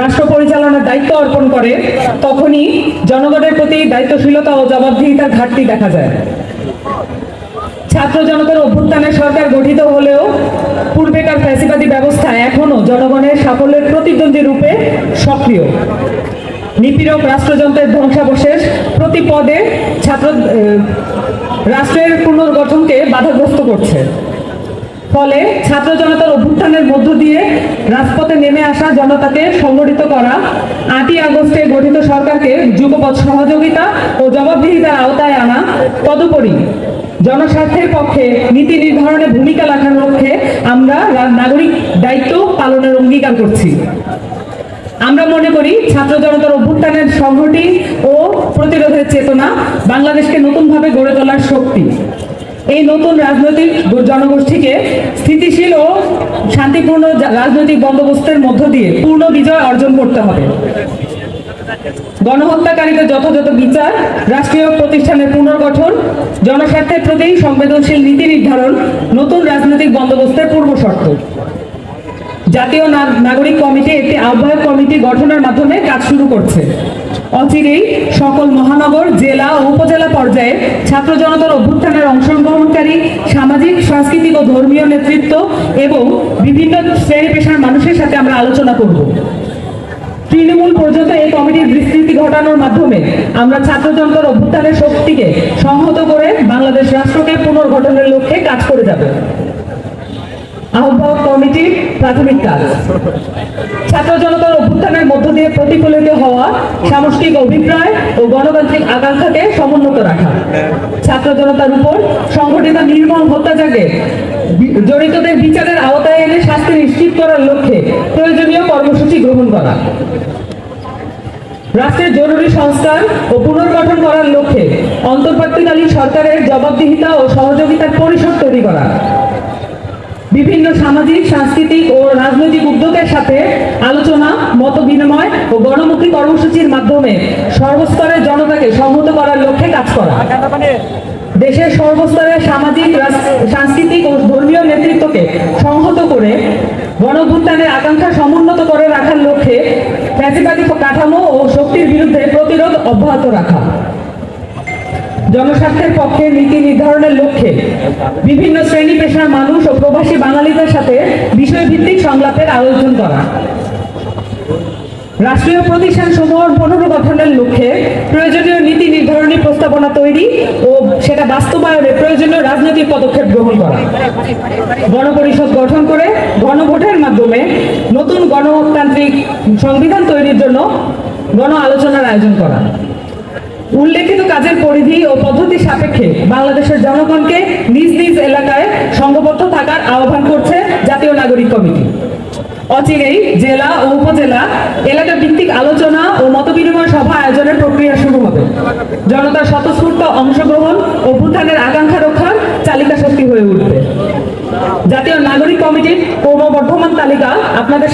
রাষ্ট্র পরিচালনার দায়িত্ব অর্পণ করে, তখনই জনগণের প্রতি দায়িত্বশীলতা ও জবাবদিহিতার ঘাটতি দেখা যায়। ছাত্র জনতার অভ্যুত্থানে সরকার গঠিত হলেও পূর্বেকার ফ্যাসিবাদী ব্যবস্থা এখনও জনগণের সাফল্যের প্রতিদ্বন্দ্বী রূপে সক্রিয়। নিপীড়ক রাষ্ট্রযন্ত্রের ধ্বংসাবশেষ প্রতি পদে ছাত্র রাষ্ট্রের পুনর্গঠনকে বাধাগ্রস্ত করছে। ফলে ছাত্র জনতার অভ্যুত্থানের মধ্য দিয়ে রাজপথে নেমে আসা জনতাকে সংগঠিত করা। আটই আগস্টে গঠিত সরকারকে যুগপৎ সহযোগিতা ও জবাবদিহিতার আওতায় আনা। তদুপরি জনস্বার্থের পক্ষে নীতি নির্ধারণে ভূমিকা রাখার লক্ষ্যে আমরা নাগরিক দায়িত্ব পালনের অঙ্গীকার করছি। আমরা মনে করি ছাত্র জনতার অভ্যুত্থানের সংহতি ও প্রতিরোধের চেতনা বাংলাদেশকে নতুনভাবে গড়ে তোলার শক্তি। এই নতুন রাজনৈতিক জনগোষ্ঠীকে স্থিতিশীল ও শান্তিপূর্ণ রাজনৈতিক বন্দোবস্তের মধ্য দিয়ে পূর্ণ বিজয় অর্জন করতে হবে। গণহত্যাকারীদের যথাযথ বিচার, রাষ্ট্রীয় প্রতিষ্ঠানের পুনর্গঠন, জনস্বার্থের প্রতি সংবেদনশীল নীতি নির্ধারণ, নতুন রাজনৈতিক বন্দোবস্তের পূর্ব শর্ত। জাতীয় নাগরিক কমিটি একটি আহ্বায়ক কমিটি গঠনের মাধ্যমে কাজ শুরু করছে। অচিরেই সকল মহানগর, জেলা ও উপজেলা পর্যায়ে ছাত্র জনতার অভ্যুত্থানের অংশগ্রহণকারী সামাজিক, সাংস্কৃতিক ও ধর্মীয় নেতৃত্ব এবং বিভিন্ন শ্রেণি পেশার মানুষের সাথে আমরা আলোচনা করব। তৃণমূল পর্যন্ত এই কমিটির বিস্তৃতি ঘটানোর মাধ্যমে আমরা ছাত্র জনতার অভ্যুত্থানের শক্তিকে সংহত করে বাংলাদেশ রাষ্ট্রকে পুনর্গঠনের লক্ষ্যে কাজ করে যাবে। আহ্বায়ক কমিটির প্রাথমিক কাজ। ছাত্র জনতার অভ্যুত্থানের মধ্য দিয়ে প্রতিফলিত হওয়া সামষ্টিক অভিপ্রায় ও গণতান্ত্রিক আকাঙ্ক্ষাকে সমুন্নত রাখা। ছাত্র জনতার উপর সংঘটিত নির্মম হত্যাযজ্ঞে জড়িতদের বিচারের আওতায় এনে শাস্তি নিশ্চিত করার লক্ষ্যে প্রয়োজনীয় কর্মসূচি গ্রহণ করা। রাষ্ট্রের জরুরি সংস্কার ও পুনর্গঠন করার লক্ষ্যে অন্তর্বর্তীকালীন সরকারের জবাবদিহিতা ও সহযোগিতার পরিসর তৈরি করা। বিভিন্ন সামাজিক, সাংস্কৃতিক ও রাজনৈতিক উদ্যোগের সাথে আলোচনা, মত বিনিময় ও গণমুখী কর্মসূচির মাধ্যমে সর্বস্তরের জনতাকে সংহত করার লক্ষ্যে কাজ করা। দেশের সর্বস্তরের সামাজিক সাংস্কৃতিক ও ধর্মীয় নেতৃত্বকে সংহত করে গণভুত্থানের আকাঙ্ক্ষা সমুন্নত করে রাখার লক্ষ্যে ফ্যাসিবাদী কাঠামো ও শক্তির বিরুদ্ধে প্রতিরোধ অব্যাহত রাখা। জনস্বার্থের পক্ষে নীতি নির্ধারণের লক্ষ্যে বিভিন্ন শ্রেণি পেশার মানুষ ও প্রবাসী বাঙালিদের সাথে বিষয়ভিত্তিক সংলাপের আয়োজন করা। রাষ্ট্রীয় প্রতিষ্ঠান সমূহ পুনর্গঠনের লক্ষ্যে প্রয়োজনীয় নীতি নির্ধারণী প্রস্তাবনা তৈরি ও সেটা বাস্তবায়নে প্রয়োজনীয় রাজনৈতিক পদক্ষেপ গ্রহণ করা। গণপরিষদ গঠন করে গণভোটের মাধ্যমে নতুন গণতান্ত্রিক সংবিধান তৈরির জন্য গণ আলোচনার আয়োজন করা। উল্লেখিত কাজের পরিধি ও পদ্ধতি সাপেক্ষে বাংলাদেশের জনগণকে নিজ নিজ এলাকায় সংঘবদ্ধ থাকার আহ্বান করছে জাতীয় নাগরিক কমিটি। অচিরেই জেলা ও উপজেলা এলাকা ভিত্তিক আলোচনা ও মতবিনিময় সভা আয়োজনের প্রক্রিয়া শুরু হবে। জনতার স্বতঃস্ফূর্ত অংশগ্রহণ ও ভূতানের আকাঙ্ক্ষা রক্ষার চালিকা শক্তি হয়ে উঠবে। জাতীয় নাগরিক কমিটির ক্রমবর্ধমান তালিকা আপনাদের